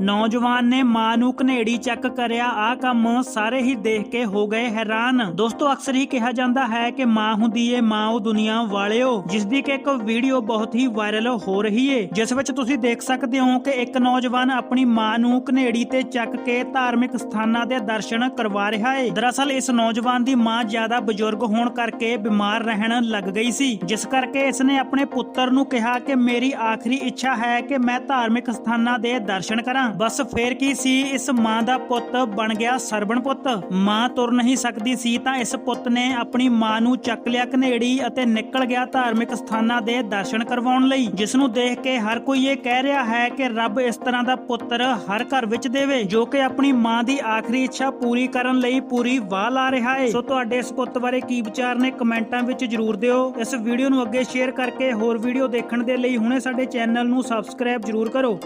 ਨੌਜਵਾਨ ਨੇ ਮਾਂ ਨੂੰ ਘਨੇੜੀ ਚੱਕ ਕਰਿਆ ਆ ਕੰਮ ਸਾਰੇ ਹੀ ਦੇਖ ਕੇ ਹੋ ਗਏ ਹੈਰਾਨ। ਦੋਸਤੋ, ਅਕਸਰ ਹੀ ਕਿਹਾ ਜਾਂਦਾ ਹੈ ਕਿ ਮਾਂ ਹੁੰਦੀ ਏ, ਮਾਂ ਉਹ ਦੁਨੀਆ ਵਾਲਿਓ ਜਿਸ ਦੀ ਕਿ ਇੱਕ ਵੀਡੀਓ ਬਹੁਤ ਹੀ ਵਾਇਰਲ ਹੋ ਰਹੀ ਏ। ਜਿਸ ਵਿੱਚ ਤੁਸੀਂ ਦੇਖ ਸਕਦੇ ਹੋ ਕਿ ਇੱਕ ਨੌਜਵਾਨ ਆਪਣੀ ਮਾਂ ਨੂੰ ਘਨੇੜੀ ਤੇ ਚੱਕ ਕੇ ਧਾਰਮਿਕ ਸਥਾਨਾਂ ਦੇ ਦਰਸ਼ਨ ਕਰਵਾ ਰਿਹਾ ਏ। ਦਰਅਸਲ, ਇਸ ਨੌਜਵਾਨ ਦੀ ਮਾਂ ਜ਼ਿਆਦਾ ਬਜ਼ੁਰਗ ਹੋਣ ਕਰਕੇ ਬਿਮਾਰ ਰਹਿਣ ਲੱਗ ਗਈ ਸੀ। ਜਿਸ ਕਰਕੇ ਇਸ ਨੇ ਆਪਣੇ ਪੁੱਤਰ ਨੂੰ ਕਿਹਾ ਕਿ, ਮੇਰੀ ਆਖਰੀ ਇੱਛਾ ਹੈ ਕਿ ਮੈਂ ਧਾਰਮਿਕ ਸਥਾਨਾਂ ਦੇ ਦਰਸ਼ਨ ਕਰਾਂ। ਬਸ ਫੇਰ ਕੀ ਸੀ, ਇਸ ਮਾਂ ਦਾ ਪੁੱਤ ਬਣ ਗਿਆ ਸਰਵਣ ਪੁੱਤ। ਮਾਂ ਤੁਰ ਨਹੀਂ ਸਕਦੀ ਸੀ ਤਾਂ ਇਸ ਪੁੱਤ ਨੇ ਆਪਣੀ ਮਾਂ ਨੂੰ ਚੱਕ ਲਿਆ ਘਨੇੜੀ ਅਤੇ ਨਿਕਲ ਗਿਆ ਧਾਰਮਿਕ ਸਥਾਨਾਂ ਦੇ ਦਰਸ਼ਨ ਕਰਵਾਉਣ ਲਈ ਜਿਸ ਨੂੰ ਦੇਖ ਕੇ ਹਰ ਕੋਈ ਇਹ ਕਹਿ ਰਿਹਾ ਹੈ ਕਿ ਰੱਬ ਇਸ ਤਰ੍ਹਾਂ ਦਾ ਪੁੱਤਰ ਹਰ ਘਰ ਵਿੱਚ ਦੇਵੇ, ਜੋ ਕਿ ਆਪਣੀ ਮਾਂ ਦੀ ਆਖਰੀ ਇੱਛਾ ਪੂਰੀ ਕਰਨ ਲਈ ਪੂਰੀ ਵਾਹ ਲਾ ਰਿਹਾ ਹੈ ਸੋ ਤੁਹਾਡੇ ਇਸ ਪੁੱਤ ਬਾਰੇ ਕੀ ਵਿਚਾਰ ਨੇ ਕਮੈਂਟਾਂ ਵਿੱਚ ਜਰੂਰ ਦਿਓ। ਇਸ ਵੀਡੀਓ ਨੂੰ ਅੱਗੇ ਸ਼ੇਅਰ ਕਰਕੇ ਹੋਰ ਵੀਡੀਓ ਦੇਖਣ ਦੇ ਲਈ ਹੁਣੇ ਸਾਡੇ ਚੈਨਲ ਨੂੰ ਸਬਸਕ੍ਰਾਈਬ ਜਰੂਰ ਕਰੋ।